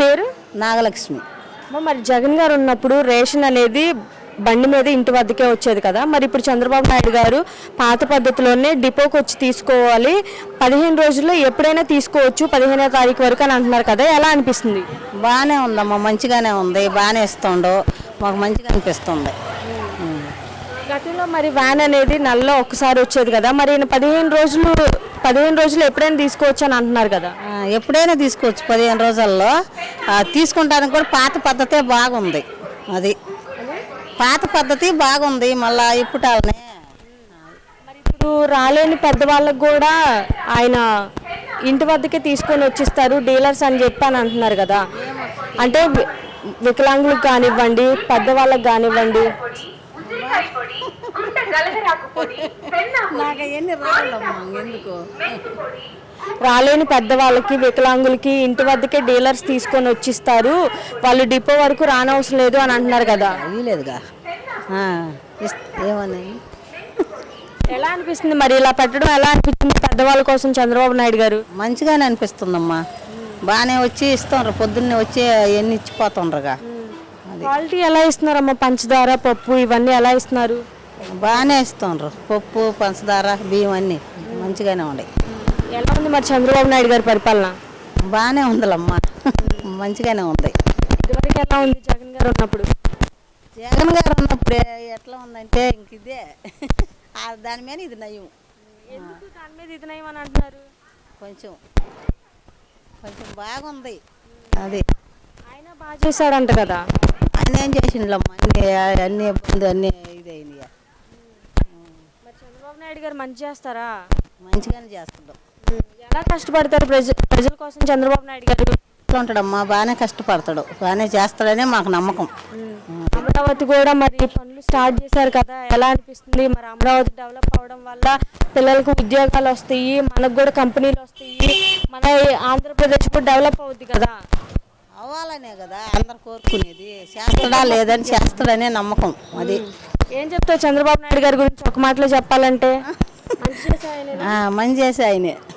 పేరు? నాగలక్ష్మి. అమ్మ, మరి జగన్ గారు ఉన్నప్పుడు రేషన్ అనేది బండి మీద ఇంటి వద్దకే వచ్చేది కదా? మరి ఇప్పుడు చంద్రబాబు నాయుడు గారు పాత పద్ధతిలోనే డిపోకి వచ్చి తీసుకోవాలి. పదిహేను రోజుల్లో ఎప్పుడైనా తీసుకోవచ్చు పదిహేనో తారీఖు వరకు అని అంటున్నారు కదా? ఎలా అనిపిస్తుంది? బాగానే ఉందమ్మా మంచిగానే ఉంది. బాగానే ఇస్తుండు మాకు మంచిగా అనిపిస్తుంది. గతంలో మరి వ్యాన్ అనేది నెలలో ఒక్కసారి వచ్చేది కదా? మరి ఈయన పదిహేను రోజులు పదిహేను రోజులు ఎప్పుడైనా తీసుకోవచ్చు అని అంటున్నారు కదా? ఆ, ఎప్పుడైనా తీసుకోవచ్చు. పదిహేను రోజుల్లో. తీసుకుంటానికి కూడా పాత పద్ధతే బాగుంది. అది. పాత పద్ధతి బాగుంది. మళ్ళా ఇప్పుటాలని ఇప్పుడు రాలేని పెద్దవాళ్ళకు కూడా ఆయన ఇంటి వద్దకే తీసుకొని వచ్చిస్తారు. డీలర్స్ అని చెప్పి అని అంటున్నారు కదా. అంటే వికలాంగులకు కానివ్వండి పెద్దవాళ్ళకి కానివ్వండి నాకు అవన్నీ రావాలమ్మా ఎందుకు? రాలేని పెద్దవాళ్ళకి వికలాంగులకి ఇంటి వద్దకే డీలర్స్ తీసుకొని వచ్చిస్తారు. వాళ్ళు డిపో వరకు రానవసరం లేదు అని అంటున్నారు కదా. ఏమని ఎలా అనిపిస్తుంది మరి ఇలా పెట్టడం? ఎలా అనిపిస్తుంది పెద్దవాళ్ళ కోసం చంద్రబాబు నాయుడు గారు? మంచిగానే అనిపిస్తుందమ్మా. బాగానే వచ్చి ఇస్తుండ్రు. పొద్దున్నే వచ్చి ఎన్ని ఇచ్చిపోతుండ్రుగా. క్వాలిటీ ఎలా ఇస్తున్నారమ్మా పంచదార పప్పు ఇవన్నీ ఎలా ఇస్తున్నారు? బాగానే ఇస్తుండ్రు. పప్పు పంచదార బియ్యం అన్నీ మంచిగానే ఉన్నాయి. ఎలా ఉంది మరి చంద్రబాబు నాయుడు గారి పరిపాలన? బాగానే ఉందిలమ్మా. మంచిగానే ఉంది. ఇదివరకు ఎలా ఉంది జగన్ గారు ఉన్నప్పుడు? జగన్ గారు ఉన్నప్పుడు ఎట్లా ఉందంటే ఇంక ఇదే. దాని మీద ఇది నయం. దాని మీద ఇది నయం అంటున్నారు? కొంచెం. కొంచెం బాగుంది. అది. ఆయన బాగా చేశాడంట కదా. ఆయన ఏం చేసిండ్లమ్మా అన్ని అన్ని అన్ని ఇదైనాయి. మరి చంద్రబాబు నాయుడు గారు మంచి చేస్తారా? మంచిగానే చేస్తుంటాం ఎలా కష్టపడతారు ప్రజ ప్రజల కోసం చంద్రబాబు నాయుడు గారు? ఎట్లా ఉంటాడమ్మా బాగానే కష్టపడతాడు. బాగానే చేస్తాడనే మాకు నమ్మకం. అమరావతి కూడా మరి పనులు స్టార్ట్ చేశారు కదా. ఎలా అనిపిస్తుంది? మరి అమరావతి డెవలప్ అవడం వల్ల పిల్లలకు ఉద్యోగాలు వస్తాయి మనకు కూడా కంపెనీలు వస్తాయి. మన ఆంధ్రప్రదేశ్ కూడా డెవలప్ అవుద్ది కదా. అవ్వాలనే కదా అందరు కోరుకునేది. చేస్తాడా లేదని చేస్తాడనే నమ్మకం అది. ఏం చెప్తావు చంద్రబాబు నాయుడు గారి గురించి ఒక మాటలో చెప్పాలంటే? మంచి చేసే ఆయనే. ఆ, మంచి చేసి ఆయనే.